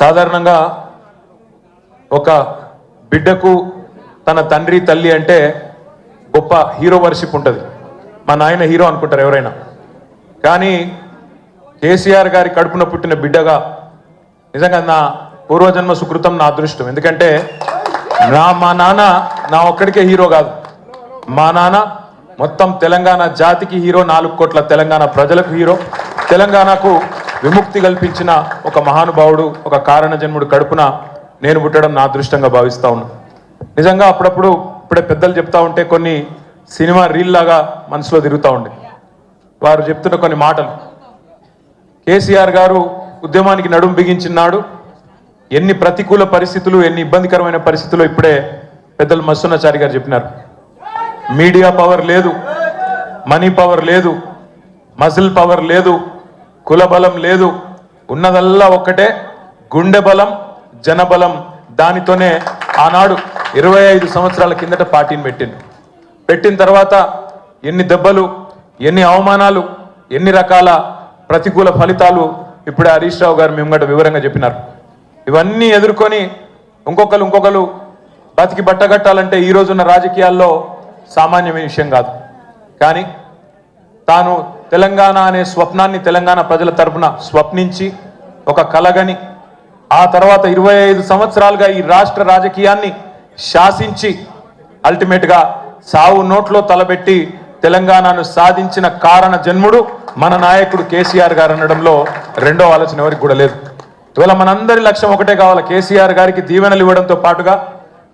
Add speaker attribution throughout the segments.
Speaker 1: సాధారణంగా ఒక బిడ్డకు తన తండ్రి తల్లి అంటే గొప్ప హీరో వర్షిప్ ఉంటుంది. మా నాయన హీరో అనుకుంటారు ఎవరైనా. కానీ కేసీఆర్ గారి కడుపున పుట్టిన బిడ్డగా నిజంగా నా పూర్వజన్మ సుకృతం నా అదృష్టం. ఎందుకంటే నా మా నాన్న నా ఒక్కడికే హీరో కాదు. మా నాన్న మొత్తం తెలంగాణ జాతికి హీరో నాలుగు కోట్ల తెలంగాణ ప్రజలకు హీరో. తెలంగాణకు విముక్తి కల్పించిన ఒక మహానుభావుడు ఒక కారణ జన్ముడు కడుపున నేను పుట్టడం నా అదృష్టంగా భావిస్తా ఉన్నా. నిజంగా అప్పుడప్పుడు ఇప్పుడే పెద్దలు చెప్తా ఉంటే కొన్ని సినిమా రీల్ లాగా మనసులో తిరుగుతూ ఉండే. వారు చెప్తున్న కొన్ని మాటలు. కేసీఆర్ గారు ఉద్యమానికి నడుం బిగించినాడు ఎన్ని ప్రతికూల పరిస్థితులు ఎన్ని ఇబ్బందికరమైన పరిస్థితులు ఇప్పుడే పెద్దలు మస్సున్నాచారి గారు చెప్పినారు. మీడియా పవర్ లేదు మనీ పవర్ లేదు మజిల్ పవర్ లేదు కుల బలం లేదు. ఉన్నదల్లా ఒక్కటే. గుండె బలం జనబలం దానితోనే ఆనాడు ఇరవై ఐదు సంవత్సరాల కిందట పార్టీని పెట్టింది పెట్టిన తర్వాత ఎన్ని దెబ్బలు ఎన్ని అవమానాలు ఎన్ని రకాల ప్రతికూల ఫలితాలు ఇప్పుడే హరీష్ రావు గారు మేము వివరంగా చెప్పినారు. ఇవన్నీ ఎదుర్కొని ఇంకొకరు ఇంకొకరు బతికి బట్టగట్టాలంటే ఈ రోజున్న రాజకీయాల్లో సామాన్యమైన విషయం కాదు. కానీ తాను తెలంగాణ అనే స్వప్నాన్ని తెలంగాణ ప్రజల తరపున స్వప్నించి ఒక కలగని ఆ తర్వాత ఇరవై ఐదు సంవత్సరాలుగా ఈ రాష్ట్ర రాజకీయాన్ని శాసించి అల్టిమేట్గా సావు నోట్లో తలబెట్టి తెలంగాణను సాధించిన కారణ జన్ముడు మన నాయకుడు కేసీఆర్ గారు అనడంలో రెండో ఆలోచన ఎవరికి కూడా లేదు. ఇవాళ మనందరి లక్ష్యం ఒకటే కావాలి కేసీఆర్ గారికి దీవెనలు ఇవ్వడంతో పాటుగా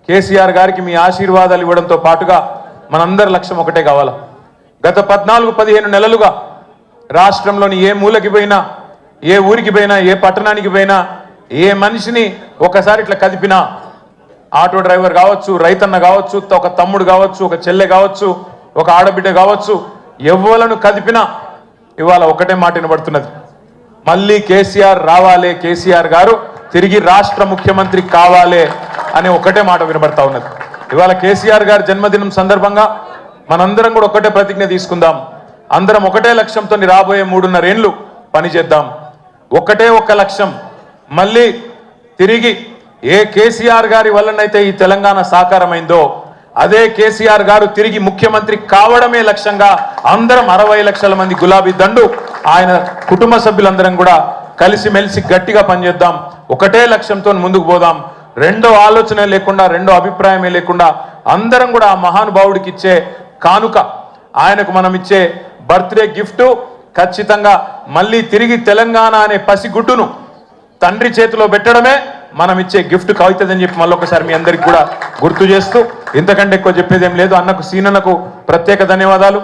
Speaker 1: కేసీఆర్ గారికి మీ ఆశీర్వాదాలు ఇవ్వడంతో పాటుగా మనందరి లక్ష్యం ఒకటే కావాలా. గత పద్నాలుగు పదిహేను నెలలుగా రాష్ట్రంలోని ఏ మూలకి పోయినా ఏ ఊరికి పోయినా ఏ పట్టణానికి పోయినా ఏ మనిషిని ఒకసారి ఇట్లా కదిపినా ఆటో డ్రైవర్ కావచ్చు రైతన్న కావచ్చు ఒక తమ్ముడు కావచ్చు ఒక చెల్లె కావచ్చు ఒక ఆడబిడ్డ కావచ్చు ఎవ్వలను కదిపినా ఇవాళ ఒకటే మాట వినబడుతున్నది. మళ్ళీ కేసీఆర్ రావాలే కేసీఆర్ గారు తిరిగి రాష్ట్ర ముఖ్యమంత్రి కావాలే అనే ఒకటే మాట వినబడతా ఉన్నది. ఇవాళ కేసీఆర్ గారి జన్మదినం సందర్భంగా మనందరం కూడా ఒకటే ప్రతిజ్ఞ తీసుకుందాం. అందరం ఒకటే లక్ష్యంతో రాబోయే మూడున్నరేండ్లు పనిచేద్దాం ఒకటే ఒక్క లక్ష్యం. మళ్ళీ తిరిగి ఏ కేసీఆర్ గారి వల్లనైతే ఈ తెలంగాణ సాకారమైందో అదే కేసీఆర్ గారు తిరిగి ముఖ్యమంత్రి కావడమే లక్ష్యంగా అందరం అరవై లక్షల మంది గులాబీ దండు ఆయన కుటుంబ సభ్యులందరం కూడా కలిసిమెలిసి గట్టిగా పనిచేద్దాం. ఒకటే లక్ష్యంతో ముందుకు పోదాం. రెండో ఆలోచన లేకుండా రెండో అభిప్రాయమే లేకుండా అందరం కూడా ఆ మహానుభావుడికి ఇచ్చే కానుక ఆయనకు మనం ఇచ్చే బర్త్డే గిఫ్ట్ ఖచ్చితంగా మళ్ళీ తిరిగి తెలంగాణ అనే పసిగుడ్డును తండ్రి చేతిలో పెట్టడమే మనం ఇచ్చే గిఫ్ట్ కవుతుందని చెప్పి మళ్ళొకసారి మీ అందరికి కూడా గుర్తు చేస్తూ ఇంతకంటే ఎక్కువ చెప్పేది ఏం లేదు. అన్నకు సీనన్నకు ప్రత్యేక ధన్యవాదాలు.